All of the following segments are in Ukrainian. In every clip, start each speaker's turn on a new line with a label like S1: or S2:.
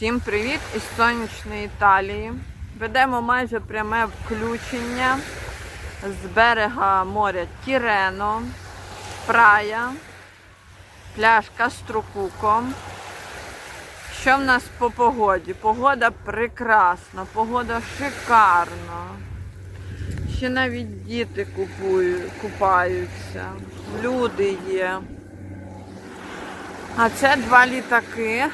S1: Всім привіт із сонячної Італії. Ведемо майже пряме включення з берега моря Тірено, Прая, пляж Кастрокуко. Що в нас по погоді? Погода прекрасна, погода шикарна. Ще навіть діти купують, купаються, люди є. А це два літаки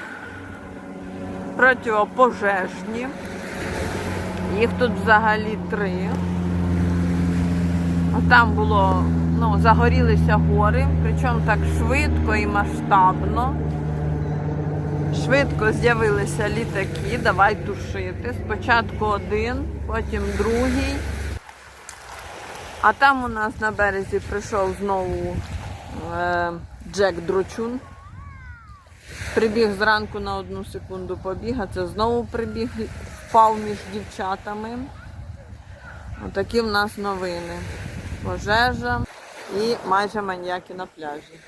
S1: противопожежні. Їх тут взагалі три. А Там було, ну, загорілися гори, причому так швидко і масштабно. Швидко з'явилися літаки, давай тушити. Спочатку один, потім другий. А там у нас на березі прийшов знову е, Джек Дручун. Прибіг зранку на одну секунду побіг, знову прибіг, впав між дівчатами. Отакі в нас новини. Пожежа і майже маньяки на пляжі.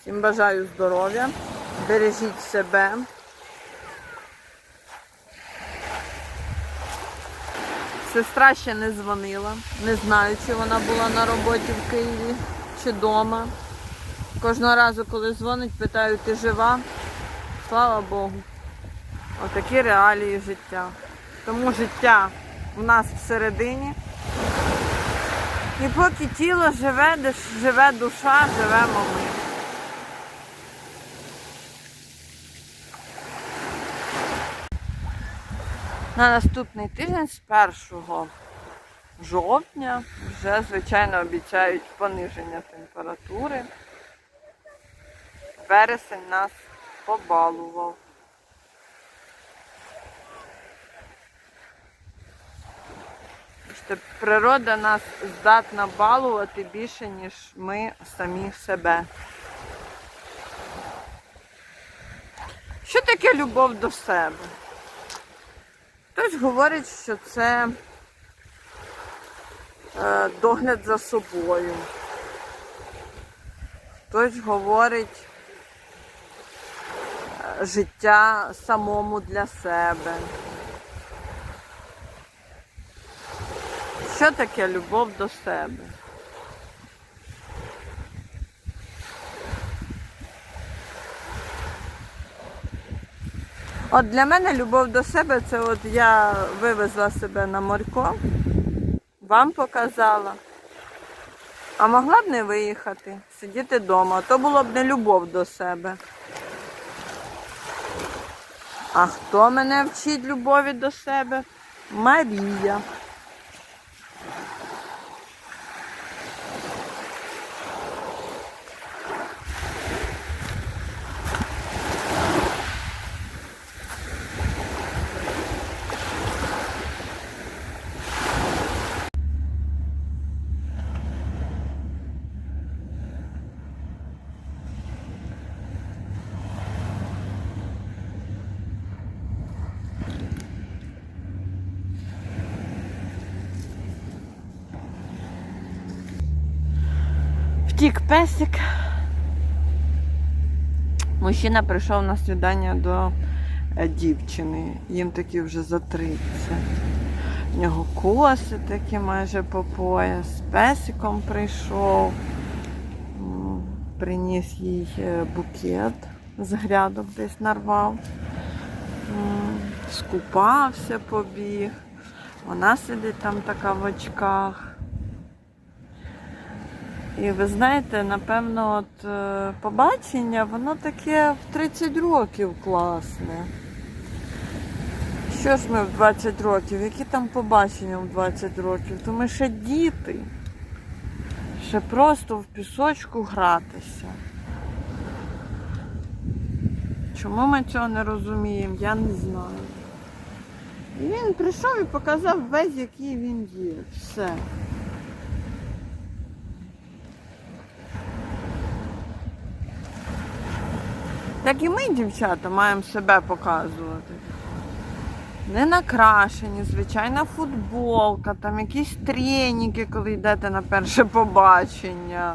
S1: Всім бажаю здоров'я, бережіть себе. Сестра ще не дзвонила. Не знаю, чи вона була на роботі в Києві чи вдома. Кожного разу, коли дзвонить, питаю, ти жива? Слава Богу. Отакі реалії життя. Тому життя в нас всередині. І поки тіло живе, де живе душа, живемо ми. На наступний тиждень з 1 жовтня вже, звичайно, обіцяють пониження температури. Вересень нас побалував. Природа нас здатна балувати більше, ніж ми самі себе. Що таке любов до себе? Хтось говорить, що це е, догляд за собою. Хтось говорить життя самому для себе. Що таке любов до себе? От для мене любов до себе це от я вивезла себе на морько, вам показала. А могла б не виїхати, сидіти вдома. То було б не любов до себе. А хто мене вчить любові до себе? Марія. Втік песик. Мужчина прийшов на свідання до е, дівчини. Їм такі вже за 30. У нього коси такі майже по пояс. З песиком прийшов. Приніс їй е, букет з грядок десь нарвав. Скупався, побіг. Вона сидить там така в очках. І ви знаєте, напевно, от е, побачення, воно таке в 30 років класне. Що ж ми в 20 років? Які там побачення в 20 років? То ми ще діти. Ще просто в пісочку гратися. Чому ми цього не розуміємо, я не знаю. І він прийшов і показав весь, який він є. Все. Так і ми, дівчата, маємо себе показувати. Не накрашені, звичайна футболка, там якісь треніки, коли йдете на перше побачення.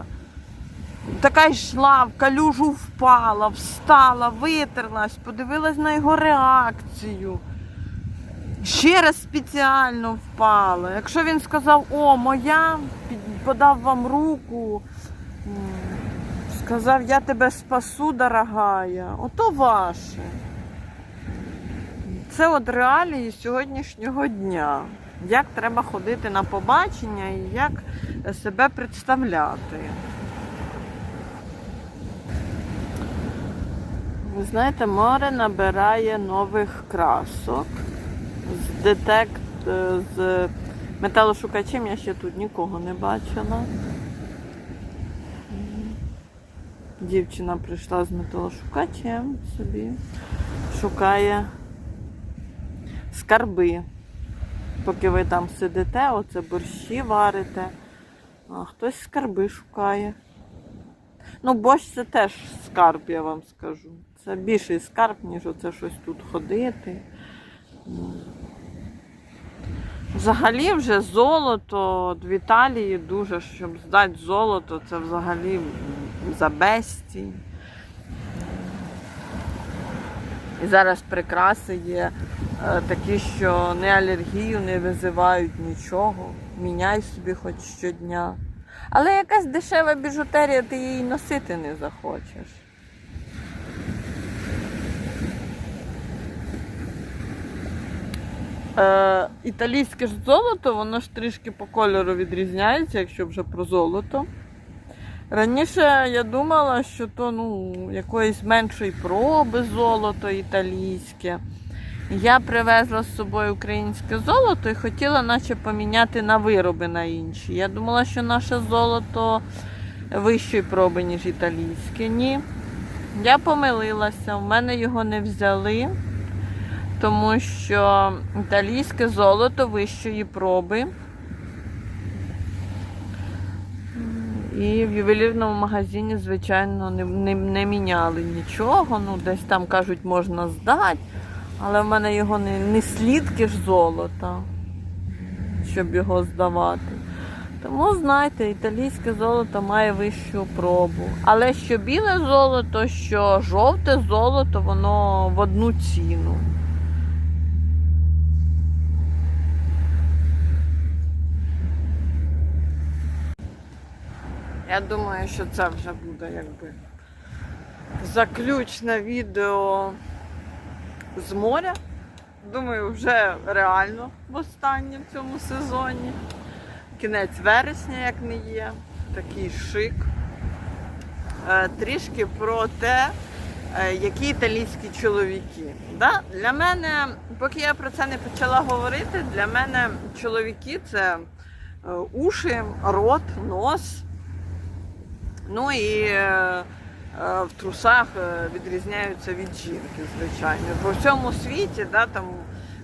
S1: така йшла, в калюжу впала, встала, витерлась, подивилась на його реакцію. Ще раз спеціально впала. Якщо він сказав, о, моя, подав вам руку, сказав, я тебе спасу, дорогая, ото ваше. Це от реалії сьогоднішнього дня. Як треба ходити на побачення і як себе представляти. Ви знаєте, море набирає нових красок. З детект з металошукачем я ще тут нікого не бачила. Дівчина прийшла з металошукачем собі, шукає скарби. Поки ви там сидите, оце борщі варите, а хтось скарби шукає. Ну, борщ це теж скарб, я вам скажу. Це більший скарб, ніж оце щось тут ходити. Ну. Взагалі вже золото от в Італії дуже, щоб здати золото, це взагалі за безцінь. І зараз прикраси є е, такі, що не алергію не визивають нічого. Міняй собі хоч щодня. Але якась дешева біжутерія, ти її носити не захочеш. Е, італійське ж золото, воно ж трішки по кольору відрізняється, якщо вже про золото. Раніше я думала, що то ну, якоїсь меншої проби золото італійське. Я привезла з собою українське золото і хотіла наче поміняти на вироби на інші. Я думала, що наше золото вищої проби, ніж італійське. Ні. Я помилилася, в мене його не взяли, тому що італійське золото вищої проби. І в ювелірному магазині, звичайно, не, не, не міняли нічого. Ну, десь там кажуть, можна здати, але в мене його не, не слідки ж золота, щоб його здавати. Тому, знаєте, італійське золото має вищу пробу. Але що біле золото, що жовте золото, воно в одну ціну. Я думаю, що це вже буде якби заключне відео з моря. Думаю, вже реально в останнє в цьому сезоні. Кінець вересня, як не є, такий шик. Е, Трішки про те, е, які італійські чоловіки. Да? Для мене, поки я про це не почала говорити, для мене чоловіки це е, уші, рот, нос. Ну і е, е, в трусах е, відрізняються від жінки, звичайно. По всьому світі, да, там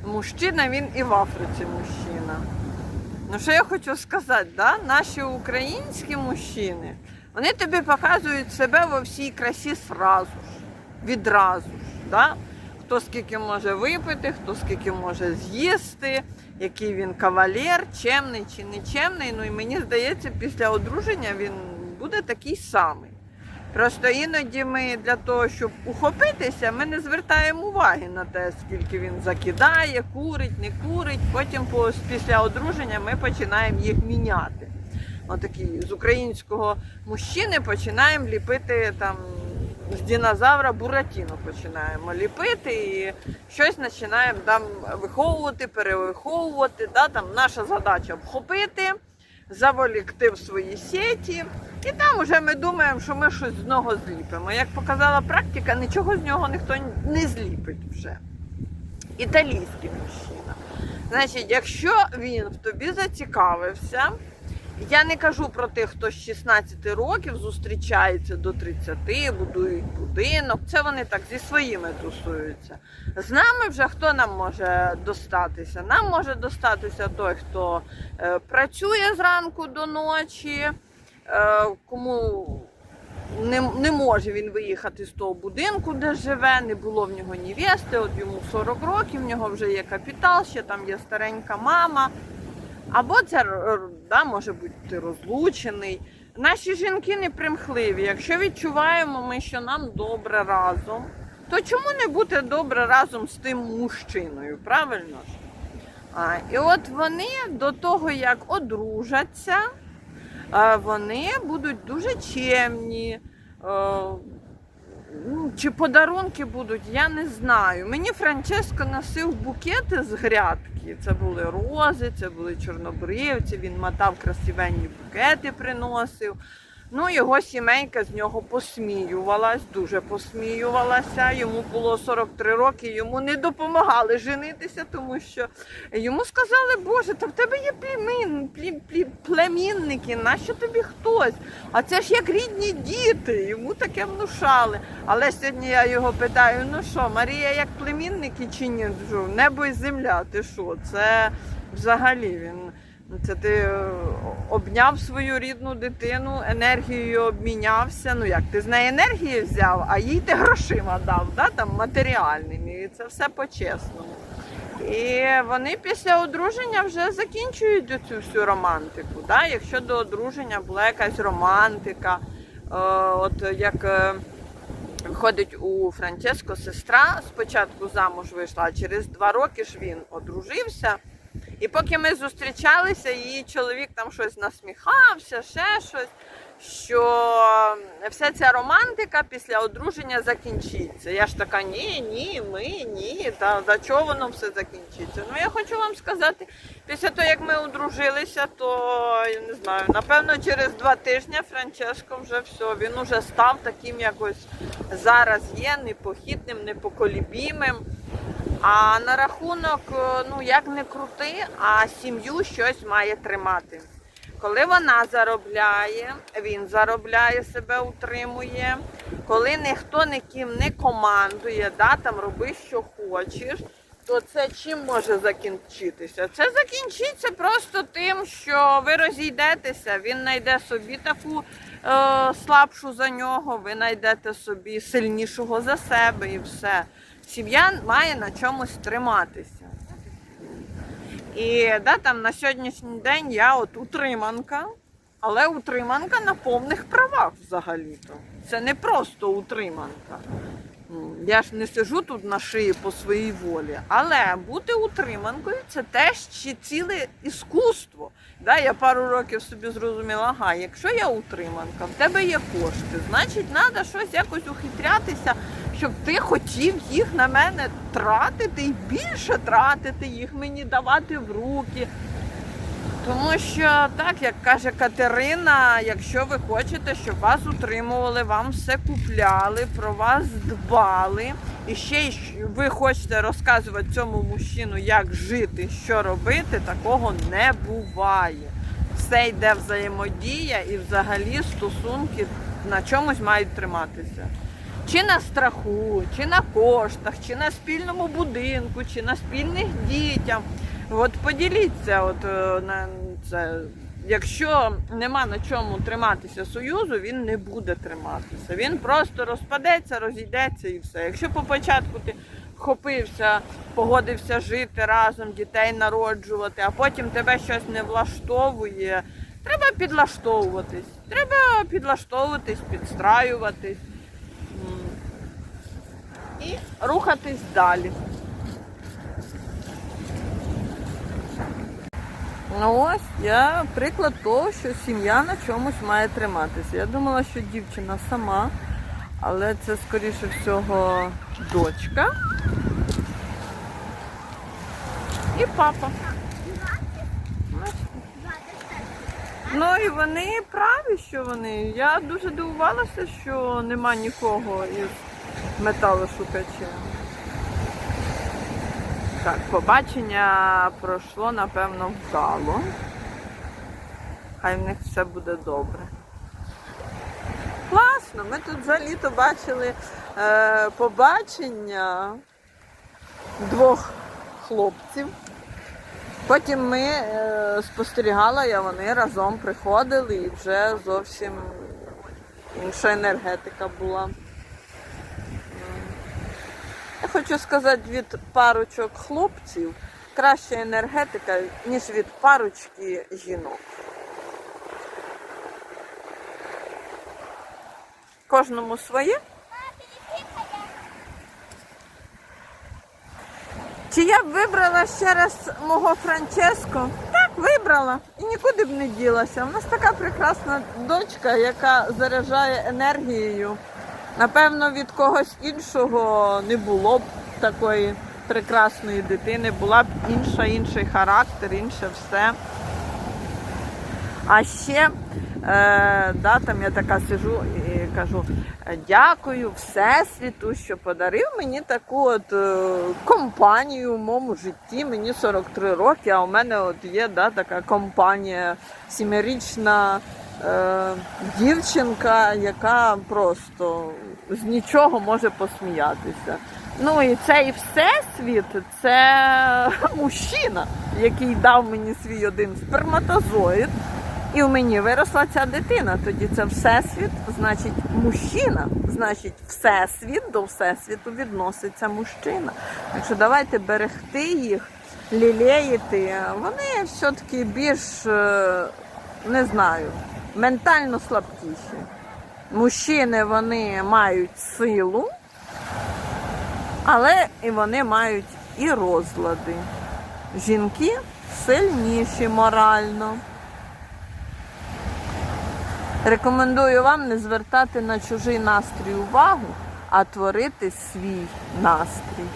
S1: мужчина, він і в Африці мужчина. Ну що я хочу сказати, да? наші українські мужчини, вони тобі показують себе во всій красі сразу ж, відразу ж. Да? Хто скільки може випити, хто скільки може з'їсти, який він кавалер, чемний чи нечемний. Ну і мені здається, після одруження він буде такий самий. Просто іноді ми для того, щоб ухопитися, ми не звертаємо уваги на те, скільки він закидає, курить, не курить. Потім після одруження ми починаємо їх міняти. Отакі з українського мужчини починаємо ліпити там з динозавра Буратіно починаємо ліпити і щось починаємо там виховувати, перевиховувати. Да? Там наша задача вхопити, заволікти в свої сіті. І там вже ми думаємо, що ми щось з нього зліпимо. Як показала практика, нічого з нього ніхто не зліпить вже. Італійський мужчина. Значить, якщо він в тобі зацікавився, я не кажу про тих, хто з 16 років зустрічається до 30, будують будинок. Це вони так зі своїми тусуються. З нами вже хто нам може достатися? Нам може достатися той, хто е, працює зранку до ночі, кому не, не може він виїхати з того будинку, де живе, не було в нього невести, от йому 40 років, в нього вже є капітал, ще там є старенька мама. Або це да, може бути розлучений, наші жінки не примхливі. Якщо відчуваємо ми, що нам добре разом, то чому не бути добре разом з тим мужчиною? Правильно ж? А, і от вони до того, як одружаться, вони будуть дуже чемні. е, Чи подарунки будуть, я не знаю. Мені Франческо носив букети з грядки. Це були рози, це були чорнобривці, він мотав красивенні букети, приносив. Ну, його сімейка з нього посміювалась, дуже посміювалася. Йому було 43 роки, йому не допомагали женитися, тому що йому сказали, Боже, та в тебе є племін, плі, плі, племінники, нащо тобі хтось? А це ж як рідні діти, йому таке внушали. Але сьогодні я його питаю: ну що, Марія, як племінники чи ні? Небо і земля, ти що? Це взагалі він. Ну, Це ти е, обняв свою рідну дитину, енергією обмінявся. Ну як ти з неї енергії взяв, а їй ти грошима дав, да? там матеріальними. І це все по-чесному. І вони після одруження вже закінчують цю всю романтику. Да? Якщо до одруження була якась романтика, е, от як е, виходить у Франческо сестра, спочатку замуж вийшла, а через два роки ж він одружився. І поки ми зустрічалися, її чоловік там щось насміхався, ще щось. Що вся ця романтика після одруження закінчиться. Я ж така, ні, ні, ми, ні, та за чого воно все закінчиться? Ну я хочу вам сказати, після того, як ми одружилися, то я не знаю, напевно, через два тижні Франческо вже все, він уже став таким якось зараз є, непохитним, непоколібімим. А на рахунок, е, ну як не крути, а сім'ю щось має тримати. Коли вона заробляє, він заробляє, себе утримує. Коли ніхто ніким не командує, да, там роби, що хочеш, то це чим може закінчитися? Це закінчиться просто тим, що ви розійдетеся, він знайде собі таку е, слабшу за нього, ви знайдете собі сильнішого за себе і все. Сім'я має на чомусь триматися. І да, там на сьогоднішній день я от утриманка, але утриманка на повних правах взагалі-то. Це не просто утриманка. Я ж не сижу тут на шиї по своїй волі. Але бути утриманкою це теж ще ціле іскусство. Да, я пару років собі зрозуміла, ага, якщо я утриманка, в тебе є кошти, значить треба щось якось ухитрятися, щоб ти хотів їх на мене тратити і більше тратити, їх мені давати в руки. Тому що, так, як каже Катерина, якщо ви хочете, щоб вас утримували, вам все купляли, про вас дбали, і ще й ви хочете розказувати цьому мужчину, як жити, що робити, такого не буває. Все йде взаємодія і взагалі стосунки на чомусь мають триматися. Чи на страху, чи на коштах, чи на спільному будинку, чи на спільних дітях. От поділіться, от е, на це. Якщо нема на чому триматися союзу, він не буде триматися. Він просто розпадеться, розійдеться і все. Якщо по початку ти вхопився, погодився жити разом, дітей народжувати, а потім тебе щось не влаштовує, треба підлаштовуватись. Треба підлаштовуватись, підстраюватись і рухатись далі. Ну ось я приклад того, що сім'я на чомусь має триматися. Я думала, що дівчина сама, але це скоріше всього дочка і папа. Ну і вони праві, що вони. Я дуже дивувалася, що нема нікого із металошукачем. Так, побачення пройшло, напевно, вдало. Хай в них все буде добре. Класно, ми тут за літо бачили е, побачення двох хлопців. Потім ми е, спостерігала, я вони разом приходили і вже зовсім інша енергетика була. Я хочу сказати, від парочок хлопців краща енергетика, ніж від парочки жінок. Кожному своє. Чи я б вибрала ще раз мого Франческо? Так, вибрала. І нікуди б не ділася. У нас така прекрасна дочка, яка заряджає енергією. Напевно, від когось іншого не було б такої прекрасної дитини, була б інша, інший характер, інше все. А ще, е, да, там я така сижу і кажу, «Е, дякую Всесвіту, що подарив мені таку от е, компанію в моєму житті. Мені 43 роки, а у мене от є да, така компанія, сімирічна е, дівчинка, яка просто з нічого може посміятися. Ну і цей всесвіт це мужчина, який дав мені свій один сперматозоїд. І в мені виросла ця дитина. Тоді це всесвіт, значить, мужчина, значить, всесвіт до всесвіту відноситься мужчина. Так що давайте берегти їх, лілеїти. Вони все-таки більш, е, не знаю, ментально слабкіші. Мужчини вони мають силу, але і вони мають і розлади. Жінки сильніші морально. Рекомендую вам не звертати на чужий настрій увагу, а творити свій настрій.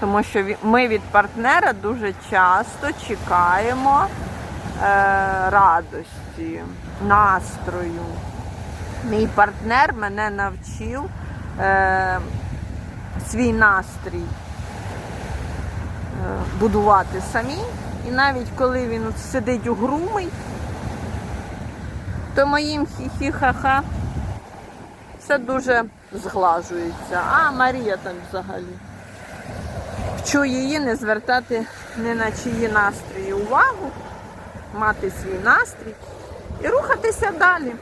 S1: Тому що ми від партнера дуже часто чекаємо е, радості, настрою. Мій партнер мене навчив е, свій настрій е, будувати самі. І навіть коли він сидить у грумий, то моїм хі-хі-ха-ха все дуже зглажується. А Марія там взагалі. Вчу її не звертати ні на чиї настрої увагу, мати свій настрій і рухатися далі.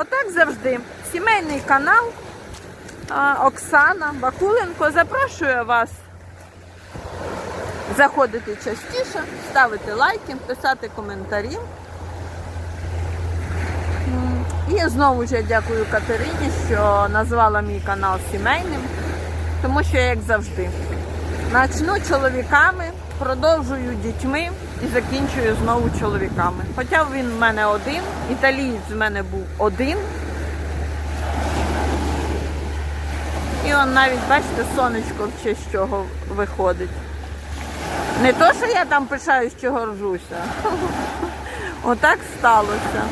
S1: Отак завжди. Сімейний канал Оксана Бакуленко запрошує вас заходити частіше, ставити лайки, писати коментарі. І знову ж я дякую Катерині, що назвала мій канал сімейним, тому що, як завжди, начну чоловіками, продовжую дітьми і закінчую знову чоловіками. Хоча він в мене один, італієць в мене був один. І он навіть, бачите, сонечко ще з чого виходить. Не то, що я там пишаюсь, що горжуся. Отак сталося.